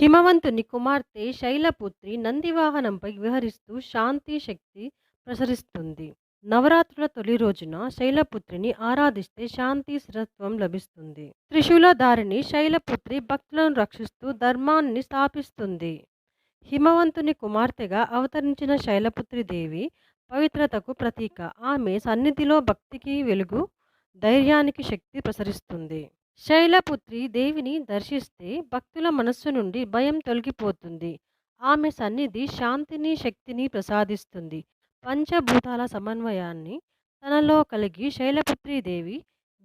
హిమవంతుని కుమార్తె శైలపుత్రి నందివాహనంపై విహరిస్తూ శాంతి శక్తి ప్రసరిస్తుంది. నవరాత్రుల తొలి రోజున శైలపుత్రిని ఆరాధిస్తే శాంతి స్థిరత్వం లభిస్తుంది. త్రిశూలధారిణి శైలపుత్రి భక్తులను రక్షిస్తూ ధర్మాన్ని స్థాపిస్తుంది. హిమవంతుని కుమార్తెగా అవతరించిన శైలపుత్రి దేవి పవిత్రతకు ప్రతీక. ఆమె సన్నిధిలో భక్తికి వెలుగు, ధైర్యానికి శక్తి ప్రసరిస్తుంది. శైలపుత్రి దేవిని దర్శిస్తే భక్తుల మనస్సు నుండి భయం తొలగిపోతుంది. ఆమె సన్నిధి శాంతిని, శక్తిని ప్రసాదిస్తుంది. పంచభూతాల సమన్వయాన్ని తనలో కలిగి శైలపుత్రీ దేవి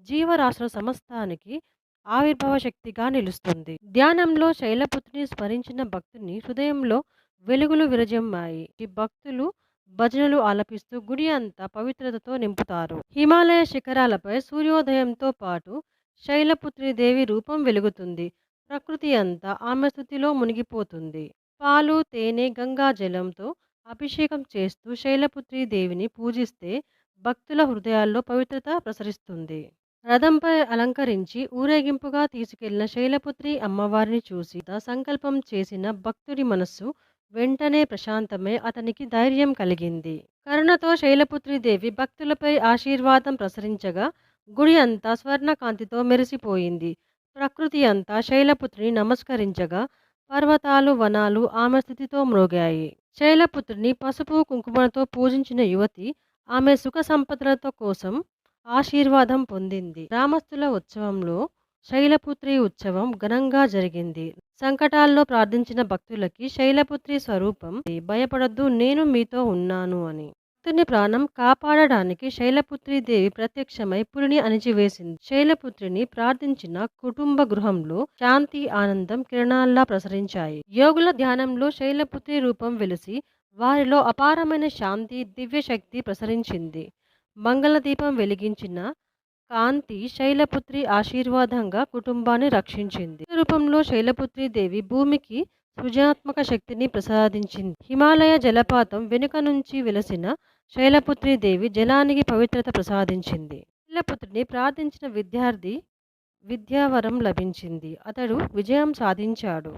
జీవరాశుల సమస్తానికి ఆవిర్భవ శక్తిగా నిలుస్తుంది. ధ్యానంలో శైలపుత్రిని స్మరించిన భక్తుని హృదయంలో వెలుగులు విరజిమ్మాయి. భక్తులు భజనలు ఆలపిస్తూ గుడి అంతా పవిత్రతతో నింపుతారు. హిమాలయ శిఖరాలపై సూర్యోదయంతో పాటు శైలపుత్రీ దేవి రూపం వెలుగుతుంది. ప్రకృతి అంతా ఆమె స్థుతిలో మునిగిపోతుంది. పాలు, తేనె, గంగాజలంతో అభిషేకం చేస్తూ శైలపుత్రీ దేవిని పూజిస్తే భక్తుల హృదయాల్లో పవిత్రత ప్రసరిస్తుంది. రథంపై అలంకరించి ఊరేగింపుగా తీసుకెళ్ళిన శైలపుత్రి అమ్మవారిని చూసి సంకల్పం చేసిన భక్తుడి మనస్సు వెంటనే ప్రశాంతమే అతనికి ధైర్యం కలిగింది. కరుణతో శైలపుత్రీ దేవి భక్తులపై ఆశీర్వాదం ప్రసరించగా గుడి అంతా స్వర్ణకాంతితో మెరిసిపోయింది. ప్రకృతి అంతా శైలపుత్రిని నమస్కరించగా పర్వతాలు, వనాలు ఆమె స్థితితో మ్రోగాయి. శైలపుత్రిని పసుపు, కుంకుమలతో పూజించిన యువతి ఆమె సుఖ సంపదలతో కోసం ఆశీర్వాదం పొందింది. గ్రామస్తుల ఉత్సవంలో శైలపుత్రి ఉత్సవం ఘనంగా జరిగింది. సంకటాల్లో ప్రార్థించిన భక్తులకి శైలపుత్రి స్వరూపం భయపడొద్దు నేను మీతో ఉన్నాను అని. భక్తుని ప్రాణం కాపాడడానికి శైలపుత్రీ దేవి ప్రత్యక్షమై పురిని అణిచివేసింది. శైలపుత్రిని ప్రార్థించిన కుటుంబ గృహంలో శాంతి, ఆనందం కిరణాల్లా ప్రసరించాయి. యోగుల ధ్యానంలో శైలపుత్రి రూపం వెలిసి వారిలో అపారమైన శాంతి, దివ్యశక్తి ప్రసరించింది. మంగళదీపం వెలిగించిన కాంతి శైలపుత్రి ఆశీర్వాదంగా కుటుంబాన్ని రక్షించింది. రూపంలో శైలపుత్రీ దేవి భూమికి సృజనాత్మక శక్తిని ప్రసాదించింది. హిమాలయ జలపాతం వెనుక నుంచి వెలసిన శైలపుత్రీ దేవి జలానికి పవిత్రత ప్రసాదించింది. శైలపుత్రిని ప్రార్థించిన విద్యార్థి విద్యావరం లభించింది. అతడు విజయం సాధించాడు.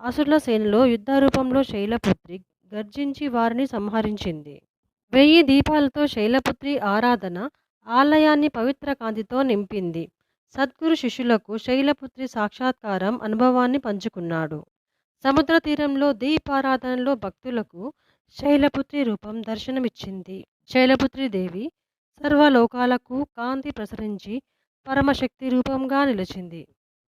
అసురుల సేనలో యుద్ధరూపంలో శైలపుత్రి గర్జించి వారిని సంహరించింది. వెయ్యి దీపాలతో శైలపుత్రి ఆరాధన ఆలయాన్ని పవిత్ర కాంతితో నింపింది. సద్గురు శిష్యులకు శైలపుత్రి సాక్షాత్కారం అనుభవాన్ని పంచుకున్నాడు. సముద్ర తీరంలో దీపారాధనలో భక్తులకు శైలపుత్రి రూపం దర్శనమిచ్చింది. శైలపుత్రి దేవి సర్వలోకాలకు కాంతి ప్రసరించి పరమశక్తి రూపంగా నిలిచింది.